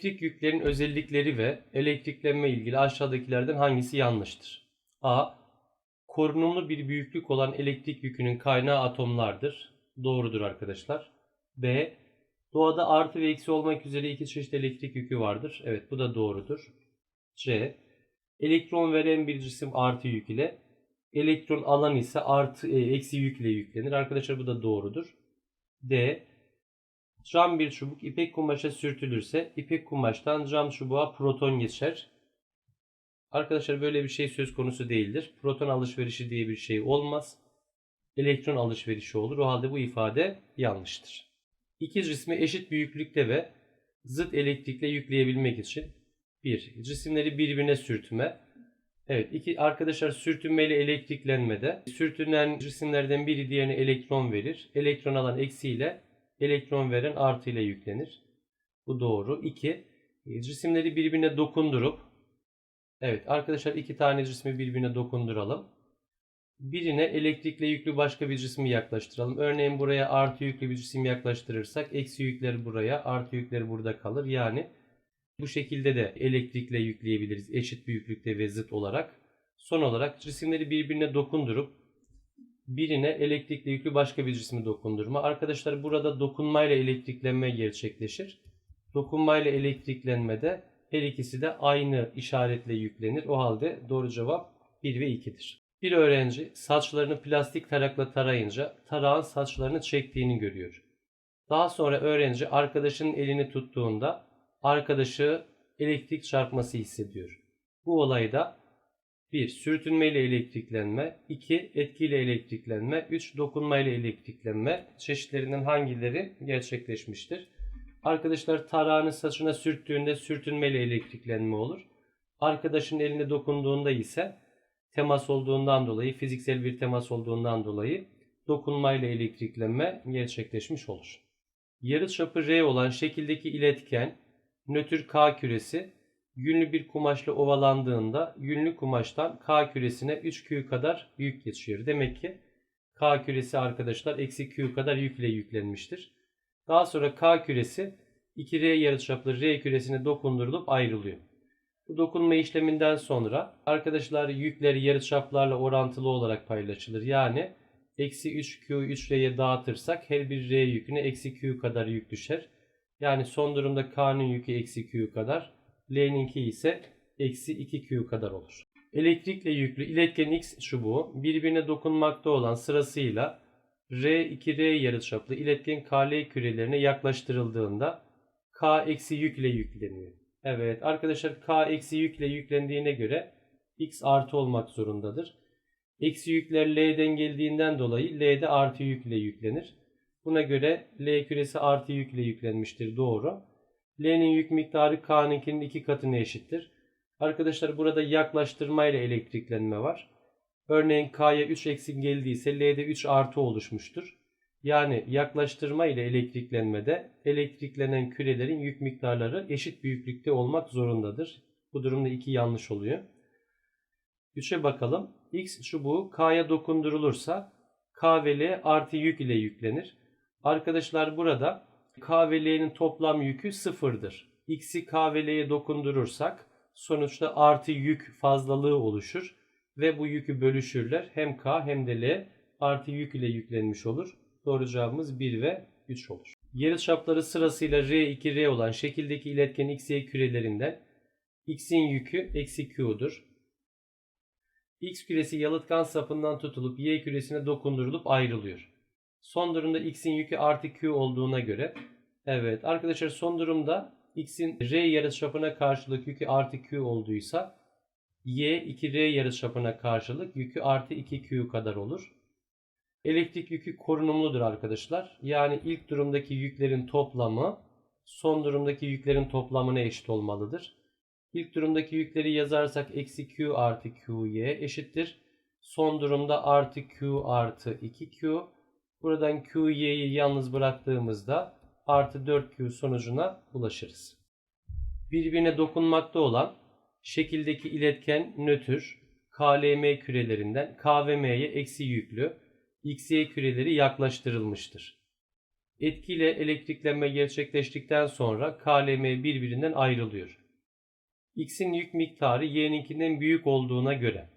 Elektrik yüklerin özellikleri ve elektriklenme ilgili aşağıdakilerden hangisi yanlıştır? A. Korunumlu bir büyüklük olan elektrik yükünün kaynağı atomlardır. Doğrudur arkadaşlar. B. Doğada artı ve eksi olmak üzere iki çeşit elektrik yükü vardır. Evet bu da doğrudur. C. Elektron veren bir cisim artı yük ile elektron alan ise artı e, eksi yük ile yüklenir. Arkadaşlar bu da doğrudur. D. Cam bir çubuk ipek kumaşa sürtülürse ipek kumaştan cam çubuğa proton geçer. Arkadaşlar böyle bir şey söz konusu değildir. Proton alışverişi diye bir şey olmaz. Elektron alışverişi olur. O halde bu ifade yanlıştır. İki cismi eşit büyüklükte ve zıt elektrikle yükleyebilmek için bir Cisimleri birbirine sürtme. Evet iki arkadaşlar sürtünmeyle elektriklenmede sürtünen cisimlerden biri diğerine elektron verir. Elektron alan eksiyle elektron veren artı ile yüklenir. Bu doğru. 2. Cisimleri birbirine dokundurup Evet arkadaşlar iki tane cismi birbirine dokunduralım. Birine elektrikle yüklü başka bir cismi yaklaştıralım. Örneğin buraya artı yüklü bir cisim yaklaştırırsak eksi yükler buraya artı yükler burada kalır. Yani bu şekilde de elektrikle yükleyebiliriz eşit büyüklükte ve zıt olarak. Son olarak cisimleri birbirine dokundurup birine elektrikle yüklü başka bir cismi dokundurma. Arkadaşlar burada dokunmayla elektriklenme gerçekleşir. Dokunmayla elektriklenmede her ikisi de aynı işaretle yüklenir. O halde doğru cevap 1 ve 2'dir. Bir öğrenci saçlarını plastik tarakla tarayınca tarağın saçlarını çektiğini görüyor. Daha sonra öğrenci arkadaşının elini tuttuğunda arkadaşı elektrik çarpması hissediyor. Bu olayda 1. Sürtünmeyle elektriklenme 2. Etkiyle elektriklenme 3. Dokunmayla elektriklenme çeşitlerinden hangileri gerçekleşmiştir? Arkadaşlar tarağını saçına sürttüğünde sürtünmeyle elektriklenme olur. Arkadaşın eline dokunduğunda ise temas olduğundan dolayı, fiziksel bir temas olduğundan dolayı dokunmayla elektriklenme gerçekleşmiş olur. Yarıçapı R olan şekildeki iletken nötr K küresi yünlü bir kumaşla ovalandığında yünlü kumaştan K küresine 3Q kadar yük geçiyor. Demek ki K küresi arkadaşlar eksi Q kadar yükle yüklenmiştir. Daha sonra K küresi 2R yarıçaplı R küresine dokundurulup ayrılıyor. Bu dokunma işleminden sonra arkadaşlar yükler yarıçaplarla orantılı olarak paylaşılır. Yani eksi 3Q 3R'ye dağıtırsak her bir R yüküne eksi Q kadar yük düşer. Yani son durumda K'nın yükü eksi Q kadar. L'ninki ise eksi 2Q kadar olur. Elektrikle yüklü iletken X çubuğu birbirine dokunmakta olan sırasıyla R2R yarıçaplı iletken KL kürelerine yaklaştırıldığında K eksi yükle yükleniyor. Evet arkadaşlar K eksi yükle yüklendiğine göre X artı olmak zorundadır. Eksi yükler L'den geldiğinden dolayı L'de artı yükle yüklenir. Buna göre L küresi artı yükle yüklenmiştir. Doğru. L'nin yük miktarı K'ninkinin iki katına eşittir. Arkadaşlar burada yaklaştırma ile elektriklenme var. Örneğin K'ya 3 eksi geldiyse L'de 3 artı oluşmuştur. Yani yaklaştırma ile elektriklenmede elektriklenen kürelerin yük miktarları eşit büyüklükte olmak zorundadır. Bu durumda 2 yanlış oluyor. 3'e bakalım. X çubuğu K'ya dokundurulursa K ve L artı yük ile yüklenir. Arkadaşlar burada K ve L'nin toplam yükü sıfırdır. X'i K ve L'ye dokundurursak sonuçta artı yük fazlalığı oluşur ve bu yükü bölüşürler. Hem K hem de L artı yük ile yüklenmiş olur. Doğru cevabımız 1 ve 3 olur. Yarıçapları sırasıyla R2 R olan şekildeki iletken X, Y kürelerinden X'in yükü eksi Q'dur. X küresi yalıtkan sapından tutulup Y küresine dokundurulup ayrılıyor. Son durumda X'in yükü artı Q olduğuna göre evet arkadaşlar son durumda X'in R yarıçapına karşılık yükü artı Q olduysa Y 2R yarıçapına karşılık yükü artı 2Q kadar olur. Elektrik yükü korunumludur arkadaşlar. Yani ilk durumdaki yüklerin toplamı son durumdaki yüklerin toplamına eşit olmalıdır. İlk durumdaki yükleri yazarsak eksi Q artı QY eşittir. Son durumda artı Q artı 2Q. Buradan QY'yi yalnız bıraktığımızda artı 4Q sonucuna ulaşırız. Birbirine dokunmakta olan şekildeki iletken nötr KLM kürelerinden K ve M'ye eksi yüklü XY küreleri yaklaştırılmıştır. Etkiyle elektriklenme gerçekleştikten sonra KLM birbirinden ayrılıyor. X'in yük miktarı Y'ninkinden büyük olduğuna göre.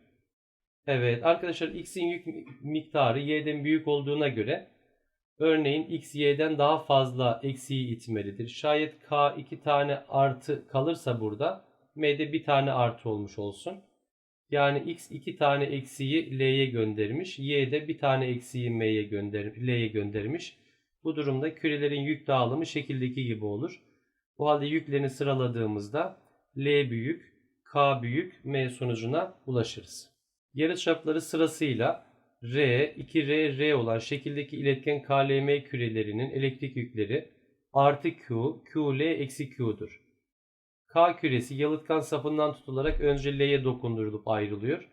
Evet arkadaşlar X'in yük miktarı Y'den büyük olduğuna göre örneğin X Y'den daha fazla eksiği itmelidir. Şayet K iki tane artı kalırsa burada M'de bir tane artı olmuş olsun. Yani X iki tane eksiği L'ye göndermiş. Y de bir tane eksiği M'ye gönder L'ye göndermiş. Bu durumda kürelerin yük dağılımı şekildeki gibi olur. Bu halde yüklerini sıraladığımızda L büyük, K büyük, M sonucuna ulaşırız. Yarıçapları sırasıyla R, 2R, R olan şekildeki iletken KLM kürelerinin elektrik yükleri artı Q, QL eksi Q'dur. K küresi yalıtkan sapından tutularak önce L'ye dokundurulup ayrılıyor.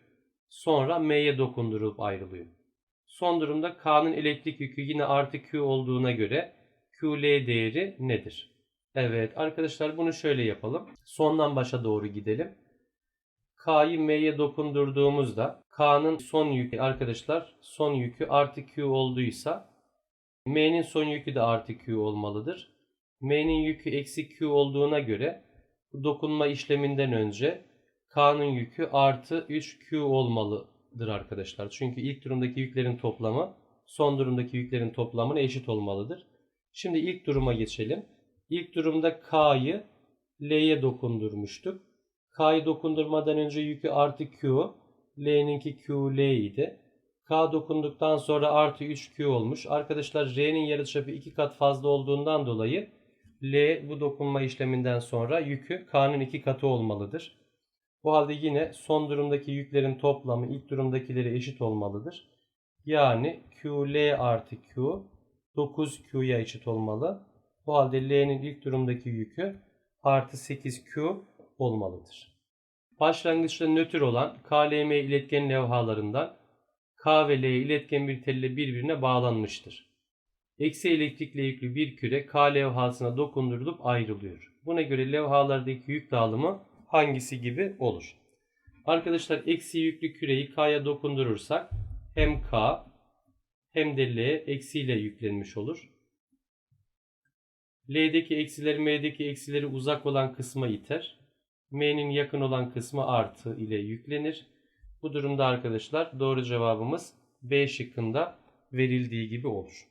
Sonra M'ye dokundurulup ayrılıyor. Son durumda K'nın elektrik yükü yine artı Q olduğuna göre QL değeri nedir? Evet arkadaşlar bunu şöyle yapalım. Sondan başa doğru gidelim. K'yı M'ye dokundurduğumuzda K'nın son yükü arkadaşlar son yükü artı Q olduysa M'nin son yükü de artı Q olmalıdır. M'nin yükü eksi Q olduğuna göre dokunma işleminden önce K'nın yükü artı 3Q olmalıdır arkadaşlar. Çünkü ilk durumdaki yüklerin toplamı son durumdaki yüklerin toplamına eşit olmalıdır. Şimdi ilk duruma geçelim. İlk durumda K'yı L'ye dokundurmuştuk. K'yı dokundurmadan önce yükü artı Q, L'ninki QL idi. K dokunduktan sonra artı 3Q olmuş. Arkadaşlar R'nin yarıçapı 2 kat fazla olduğundan dolayı L bu dokunma işleminden sonra yükü K'nın 2 katı olmalıdır. Bu halde yine son durumdaki yüklerin toplamı ilk durumdakileri eşit olmalıdır. Yani QL artı Q 9Q'ya eşit olmalı. Bu halde L'nin ilk durumdaki yükü artı 8Q olmalıdır. Başlangıçta nötr olan KLM iletken levhalarından K ve L iletken bir telle birbirine bağlanmıştır. Eksi elektrikle yüklü bir küre K levhasına dokundurulup ayrılıyor. Buna göre levhalardaki yük dağılımı hangisi gibi olur? Arkadaşlar eksi yüklü küreyi K'ya dokundurursak hem K hem de L eksiyle yüklenmiş olur. L'deki eksileri M'deki eksileri uzak olan kısma iter. M'nin yakın olan kısmı artı ile yüklenir. Bu durumda arkadaşlar doğru cevabımız B şıkkında verildiği gibi olur.